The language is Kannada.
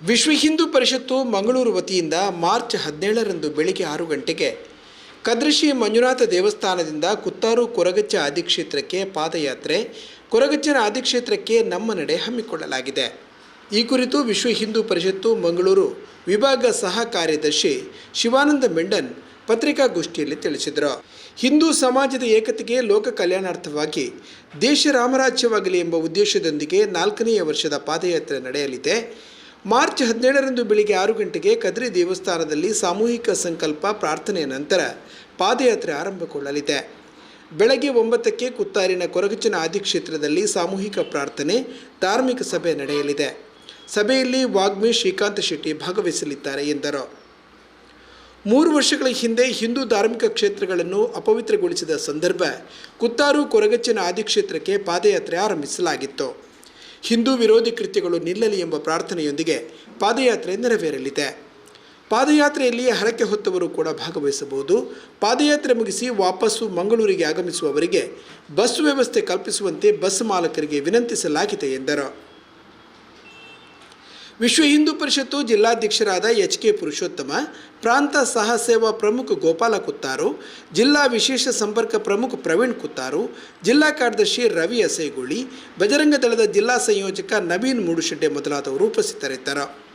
ವಿಶ್ವ ಹಿಂದೂ ಪರಿಷತ್ತು ಮಂಗಳೂರು ವತಿಯಿಂದ ಮಾರ್ಚ್ ಹದಿನೇಳರಂದು ಬೆಳಿಗ್ಗೆ ಆರು ಗಂಟೆಗೆ ಕದ್ರಶ್ರೀ ಮಂಜುನಾಥ ದೇವಸ್ಥಾನದಿಂದ ಕುತ್ತಾರು ಕೊರಗಚ್ಚ ಆದಿಕ್ಷೇತ್ರಕ್ಕೆ ಪಾದಯಾತ್ರೆ, ಕೊರಗಚ್ಚನ ಆದಿಕ್ಷೇತ್ರಕ್ಕೆ ನಮ್ಮ ನಡೆ ಹಮ್ಮಿಕೊಳ್ಳಲಾಗಿದೆ. ಈ ಕುರಿತು ವಿಶ್ವ ಹಿಂದೂ ಪರಿಷತ್ತು ಮಂಗಳೂರು ವಿಭಾಗ ಸಹ ಕಾರ್ಯದರ್ಶಿ ಶಿವಾನಂದ ಮೆಂಡನ್ ಪತ್ರಿಕಾಗೋಷ್ಠಿಯಲ್ಲಿ ತಿಳಿಸಿದರು. ಹಿಂದೂ ಸಮಾಜದ ಏಕತೆಗೆ ಲೋಕ ಕಲ್ಯಾಣಾರ್ಥವಾಗಿ ದೇಶ ರಾಮರಾಜ್ಯವಾಗಲಿ ಎಂಬ ಉದ್ದೇಶದೊಂದಿಗೆ ನಾಲ್ಕನೆಯ ವರ್ಷದ ಪಾದಯಾತ್ರೆ ನಡೆಯಲಿದೆ. ಮಾರ್ಚ್ ಹದಿನೇಳರಂದು ಬೆಳಿಗ್ಗೆ ಆರು ಗಂಟೆಗೆ ಕದ್ರಿ ದೇವಸ್ಥಾನದಲ್ಲಿ ಸಾಮೂಹಿಕ ಸಂಕಲ್ಪ ಪ್ರಾರ್ಥನೆಯ ನಂತರ ಪಾದಯಾತ್ರೆ ಆರಂಭಗೊಳ್ಳಲಿದೆ. ಬೆಳಗ್ಗೆ ಒಂಬತ್ತಕ್ಕೆ ಕುತ್ತಾರಿನ ಕೊರಗಚನ ಆದಿಕ್ಷೇತ್ರದಲ್ಲಿ ಸಾಮೂಹಿಕ ಪ್ರಾರ್ಥನೆ, ಧಾರ್ಮಿಕ ಸಭೆ ನಡೆಯಲಿದೆ. ಸಭೆಯಲ್ಲಿ ವಾಗ್ಮಿ ಶ್ರೀಕಾಂತ ಶೆಟ್ಟಿ ಭಾಗವಹಿಸಲಿದ್ದಾರೆ ಎಂದರು. ಮೂರು ವರ್ಷಗಳ ಹಿಂದೆ ಹಿಂದೂ ಧಾರ್ಮಿಕ ಕ್ಷೇತ್ರಗಳನ್ನು ಅಪವಿತ್ರಗೊಳಿಸಿದ ಸಂದರ್ಭ ಕುತ್ತಾರು ಕೊರಗಚ್ಚಿನ ಆದಿಕ್ಷೇತ್ರಕ್ಕೆ ಪಾದಯಾತ್ರೆ ಆರಂಭಿಸಲಾಗಿತ್ತು. ಹಿಂದೂ ವಿರೋಧಿ ಕೃತ್ಯಗಳು ನಿಲ್ಲಲಿ ಎಂಬ ಪ್ರಾರ್ಥನೆಯೊಂದಿಗೆ ಪಾದಯಾತ್ರೆ ನೆರವೇರಲಿದೆ. ಪಾದಯಾತ್ರೆಯಲ್ಲಿ ಹರಕೆ ಹೊತ್ತವರು ಕೂಡ ಭಾಗವಹಿಸಬಹುದು. ಪಾದಯಾತ್ರೆ ಮುಗಿಸಿ ವಾಪಸ್ಸು ಮಂಗಳೂರಿಗೆ ಆಗಮಿಸುವವರಿಗೆ ಬಸ್ ವ್ಯವಸ್ಥೆ ಕಲ್ಪಿಸುವಂತೆ ಬಸ್ ಮಾಲಕರಿಗೆ ವಿನಂತಿಸಲಾಗಿದೆ ಎಂದರು. ವಿಶ್ವ ಹಿಂದೂ ಪರಿಷತ್ತು ಜಿಲ್ಲಾಧ್ಯಕ್ಷರಾದ ಎಚ್ ಕೆ ಪುರುಷೋತ್ತಮ, ಪ್ರಾಂತ ಸಹ ಸೇವಾ ಪ್ರಮುಖ ಗೋಪಾಲ ಕುತ್ತಾರು, ಜಿಲ್ಲಾ ವಿಶೇಷ ಸಂಪರ್ಕ ಪ್ರಮುಖ ಪ್ರವೀಣ್ ಕುತ್ತಾರು, ಜಿಲ್ಲಾ ಕಾರ್ಯದರ್ಶಿ ರವಿ ಅಸೈಗುಳಿ, ಬಜರಂಗ ದಳದ ಜಿಲ್ಲಾ ಸಂಯೋಜಕ ನವೀನ್ ಮೂಡುಶೆಡ್ಡೆ ಮೊದಲಾದವರು ಉಪಸ್ಥಿತರಿದ್ದರು.